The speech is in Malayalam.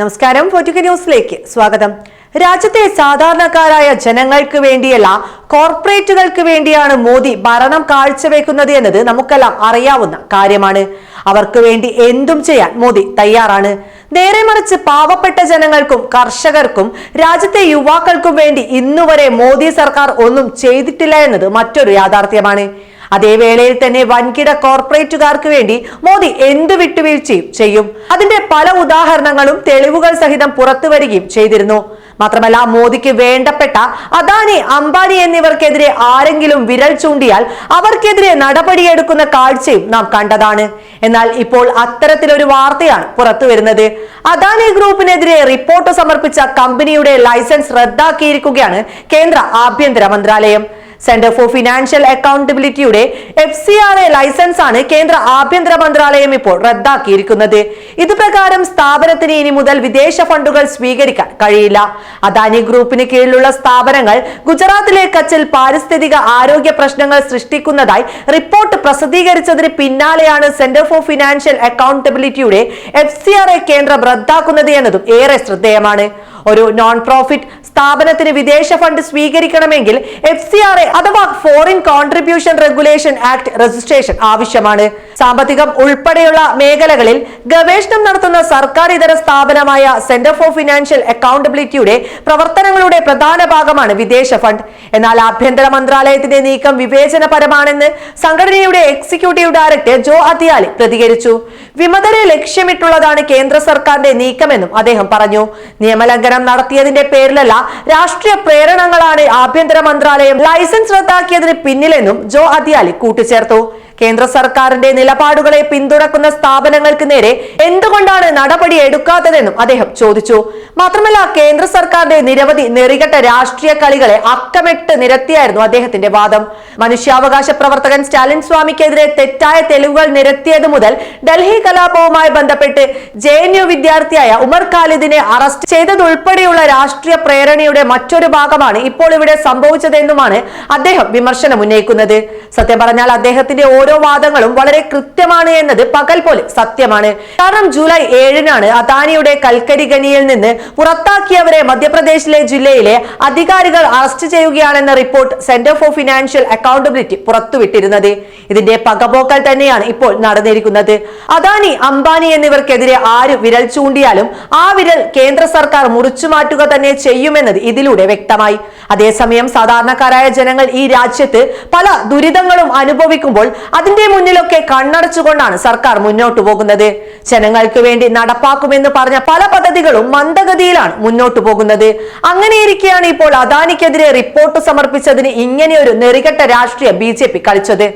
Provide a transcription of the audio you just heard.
നമസ്കാരം പൊറ്റുക ന്യൂസിലേക്ക് സ്വാഗതം. രാജ്യത്തെ സാധാരണക്കാരായ ജനങ്ങൾക്ക് വേണ്ടിയല്ല കോർപ്പറേറ്റുകൾക്ക് വേണ്ടിയാണ് മോദി ഭരണം കാഴ്ചവെക്കുന്നത് എന്നത് നമുക്കെല്ലാം അറിയാവുന്ന കാര്യമാണ്. അവർക്ക് വേണ്ടി എന്തും ചെയ്യാൻ മോദി തയ്യാറാണ്. നേരെ മറിച്ച് പാവപ്പെട്ട ജനങ്ങൾക്കും കർഷകർക്കും രാജ്യത്തെ യുവാക്കൾക്കും വേണ്ടി ഇന്നുവരെ മോദി സർക്കാർ ഒന്നും ചെയ്തിട്ടില്ല എന്നത് മറ്റൊരു യാഥാർത്ഥ്യമാണ്. അതേ വേളയിൽ തന്നെ വൻകിട കോർപ്പറേറ്റുകാർക്ക് വേണ്ടി മോദി എന്ത് വിട്ടുവീഴ്ചയും ചെയ്യും. അതിന്റെ പല ഉദാഹരണങ്ങളും തെളിവുകൾ സഹിതം പുറത്തു വരികയും ചെയ്തിരുന്നു. മാത്രമല്ല മോദിക്ക് വേണ്ടപ്പെട്ട അദാനി അംബാനി എന്നിവർക്കെതിരെ ആരെങ്കിലും വിരൽ ചൂണ്ടിയാൽ അവർക്കെതിരെ നടപടിയെടുക്കുന്ന കാഴ്ചയും നാം കണ്ടതാണ്. എന്നാൽ ഇപ്പോൾ അത്തരത്തിലൊരു വാർത്തയാണ് പുറത്തു വരുന്നത്. അദാനി ഗ്രൂപ്പിനെതിരെ റിപ്പോർട്ട് സമർപ്പിച്ച കമ്പനിയുടെ ലൈസൻസ് റദ്ദാക്കിയിരിക്കുകയാണ് കേന്ദ്ര ആഭ്യന്തര മന്ത്രാലയം. Centre for financial അക്കൗണ്ടബിലിറ്റിയുടെ F C R A licence ആണ് കേന്ദ്ര ആഭ്യന്തര മന്ത്രാലയം ഇപ്പോൾ റദ്ദാക്കിയിരിക്കുന്നത്. ഇത് പ്രകാരം സ്ഥാപനത്തിന് ഇനി മുതൽ വിദേശ ഫണ്ടുകൾ സ്വീകരിക്കാൻ കഴിയില്ല. അദാനി ഗ്രൂപ്പിന് കീഴിലുള്ള സ്ഥാപനങ്ങൾ ഗുജറാത്തിലെ കച്ചിൽ പാരിസ്ഥിതിക ആരോഗ്യ പ്രശ്നങ്ങൾ സൃഷ്ടിക്കുന്നതായി റിപ്പോർട്ട് പ്രസിദ്ധീകരിച്ചതിന് പിന്നാലെയാണ് സെന്റർ ഫോർ ഫിനാൻഷ്യൽ അക്കൗണ്ടബിലിറ്റിയുടെ എഫ് സി ആർ എ കേന്ദ്രം റദ്ദാക്കുന്നത് എന്നതും ഏറെ ശ്രദ്ധേയമാണ്. ഒരു നോൺ പ്രോഫിറ്റ് സ്ഥാപനത്തിന് വിദേശ ഫണ്ട് സ്വീകരിക്കണമെങ്കിൽ എഫ് സി ആർ എ അഥവാ foreign contribution regulation act registration ആവശ്യമാണ്. സാമ്പത്തികം ഉൾപ്പെടെയുള്ള മേഖലകളിൽ ഗവേഷണം നടത്തുന്ന സർക്കാർ ഇതര സ്ഥാപനമായ സെന്റർ ഫോർ ഫിനാൻഷ്യൽ അക്കൗണ്ടബിലിറ്റിയുടെ പ്രവർത്തനങ്ങളുടെ പ്രധാന ഭാഗമാണ് വിദേശ ഫണ്ട്. എന്നാൽ ആഭ്യന്തര മന്ത്രാലയത്തിന്റെ നീക്കം വിവേചനപരമാണെന്ന് സംഘടനയുടെ എക്സിക്യൂട്ടീവ് ഡയറക്ടർ ജോ അതിയാലി പ്രതികരിച്ചു. വിമതരെ ലക്ഷ്യമിട്ടുള്ളതാണ് കേന്ദ്ര സർക്കാരിന്റെ നീക്കമെന്നും അദ്ദേഹം പറഞ്ഞു. നിയമലംഘനം നടത്തിയതിന്റെ പേരിലല്ല രാഷ്ട്രീയ പ്രേരണങ്ങളാണ് ആഭ്യന്തര മന്ത്രാലയം ലൈസൻസ് റദ്ദാക്കിയതിന് പിന്നിലെന്നും ജോ അദിയാലി കൂട്ടിച്ചേർത്തു. കേന്ദ്ര സർക്കാരിന്റെ നിലപാടുകളെ പിന്തുണക്കുന്ന സ്ഥാപനങ്ങൾക്ക് നേരെ എന്തുകൊണ്ടാണ് നടപടി എടുക്കാത്തതെന്നും അദ്ദേഹം ചോദിച്ചു. മാത്രമല്ല കേന്ദ്ര സർക്കാരിന്റെ നിരവധി നെറികെട്ട രാഷ്ട്രീയ കളികളെ അക്കമിട്ട് നിരത്തിയായിരുന്നു അദ്ദേഹത്തിന്റെ വാദം. മനുഷ്യാവകാശ പ്രവർത്തകൻ സ്റ്റാലിൻ സ്വാമിക്കെതിരെ തെറ്റായ തെളിവുകൾ നിരത്തിയത് മുതൽ ഡൽഹി കലാപവുമായി ബന്ധപ്പെട്ട് ജെ എൻ യു വിദ്യാർത്ഥിയായ ഉമർ ഖാലിദിനെ അറസ്റ്റ് ചെയ്തതുൾപ്പെടെയുള്ള രാഷ്ട്രീയ പ്രേരണയുടെ മറ്റൊരു ഭാഗമാണ് ഇപ്പോൾ ഇവിടെ സംഭവിച്ചതെന്നുമാണ് അദ്ദേഹം വിമർശനം ഉന്നയിക്കുന്നത് സത്യം പറഞ്ഞാൽ അദ്ദേഹത്തിന്റെ ഓരോ വാദങ്ങളും വളരെ കൃത്യമാണ് എന്നത് പകൽ പോലെ സത്യമാണ്. കാരണം ജൂലൈ ഏഴിനാണ് അദാനിയുടെ കൽക്കരി ഖനിയിൽ നിന്ന് പുറത്താക്കിയവരെ മധ്യപ്രദേശിലെ ജില്ലയിലെ അധികാരികൾ arrest ചെയ്യുകയാണെന്ന report centre for financial accountability പുറത്തുവിട്ടിരുന്നത്. ഇതിന്റെ പകപോക്കൽ തന്നെയാണ് ഇപ്പോൾ നടന്നിരിക്കുന്നത്. അദാനി അംബാനി എന്നിവർക്കെതിരെ ആര് വിരൽ ചൂണ്ടിയാലും ആ വിരൽ കേന്ദ്ര സർക്കാർ മുറിച്ചു മാറ്റുക തന്നെ ചെയ്യുമെന്നത് ഇതിലൂടെ വ്യക്തമായി. അതേസമയം സാധാരണക്കാരായ ജനങ്ങൾ ഈ രാജ്യത്ത് പല ദുരിതങ്ങളും അനുഭവിക്കുമ്പോൾ അതിന്റെ മുന്നിലൊക്കെ കണ്ണടച്ചുകൊണ്ടാണ് സർക്കാർ മുന്നോട്ടു പോകുന്നത്. ജനങ്ങൾക്ക് വേണ്ടി നടപ്പാക്കുമെന്ന് പറഞ്ഞ പല പദ്ധതികളും മന്ദഗതിയിലാണ് മുന്നോട്ടു പോകുന്നത്. അങ്ങനെയിരിക്കെയാണ് ഇപ്പോൾ അദാനിക്കെതിരെ റിപ്പോർട്ട് സമർപ്പിച്ചതിന് ഇങ്ങനെയൊരു നെറികെട്ട രാഷ്ട്രീയ ബി കളിച്ചത്.